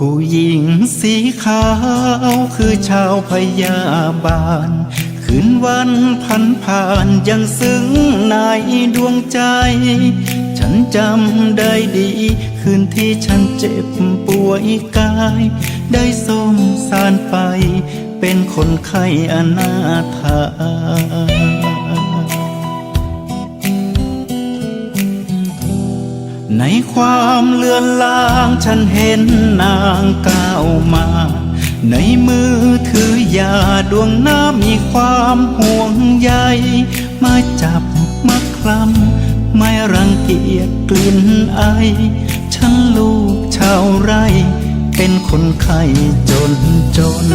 ผู้หญิงสีขาวคือชาวพยาบาล คืนวันพันผ่านยังซึ้งในดวงใจ ฉันจำได้ดี คืนที่ฉันเจ็บป่วยกาย ได้สมสารไป เป็นคนไข้อนาถา ในความเลือนลางฉันเห็นนางก้าวมา ในมือถือยาดวงน้ำมีความห่วงใยมาจับมาคลำไม่รังเกียจกลิ่นไอ ฉันลูกชาวไร่ เป็นคนไข้จนจน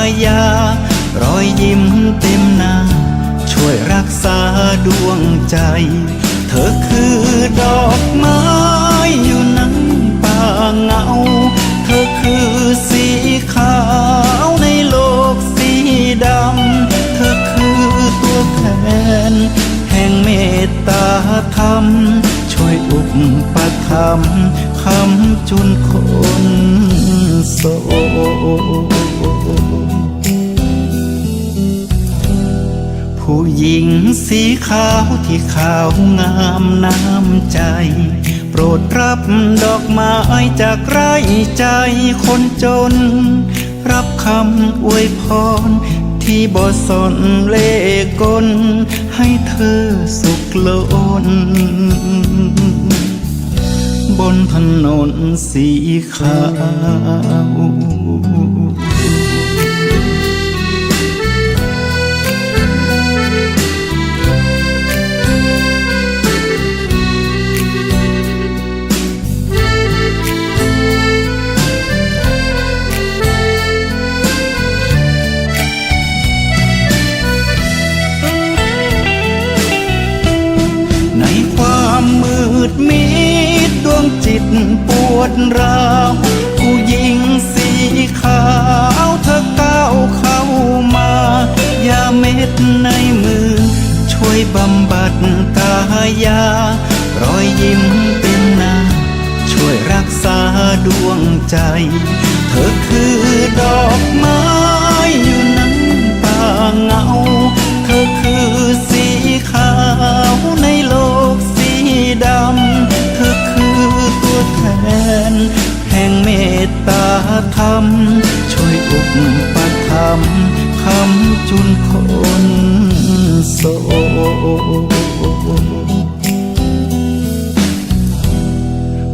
ายารอยยิ้มเต็มหน้า ช่วยรักษาดวงใจ เธอคือดอกไม้อยู่ในป่าเงา เธอคือสีขาวในโลกสีดำ เธอคือตัวแทน แห่งเมตตาธรรม ช่วยอุปถัมภ์คำจุนคนโส ผู้หญิงสีขาวที่ขาวงามน้ำใจ โปรดรับดอกไม้จากไร่ใจคนจน รับคำอวยพรที่บ่สนเลกล ให้เธอสุขล้นบนถนนสีขาว ดราวผู้หญิงสีขาวเธอก้าวเข้ามา ยาเม็ดในมือ ช่วยบำบัดตายารอยยิ้มเป็นนาช่วยรักษาดวงใจ เธอคือดอกไม้ ธรรม ช่วยอุปถัมภ์คำจุนคนโส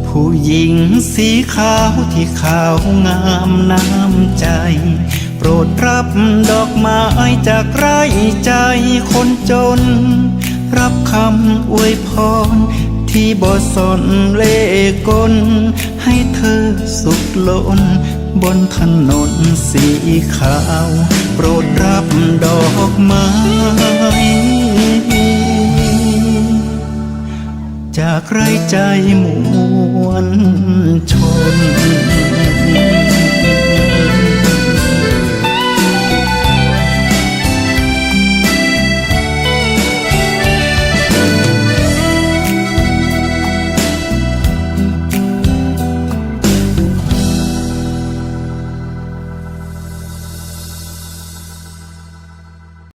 ผู้หญิงสีขาวที่ขาวงามน้ำใจ โปรดรับดอกไม้จากไร่ใจคนจน รับคำอวยพรที่บ่สนเล่กล ให้เธอสุขล้น บนถนนสีขาว โปรดรับดอกไม้จากไรใจมวลชน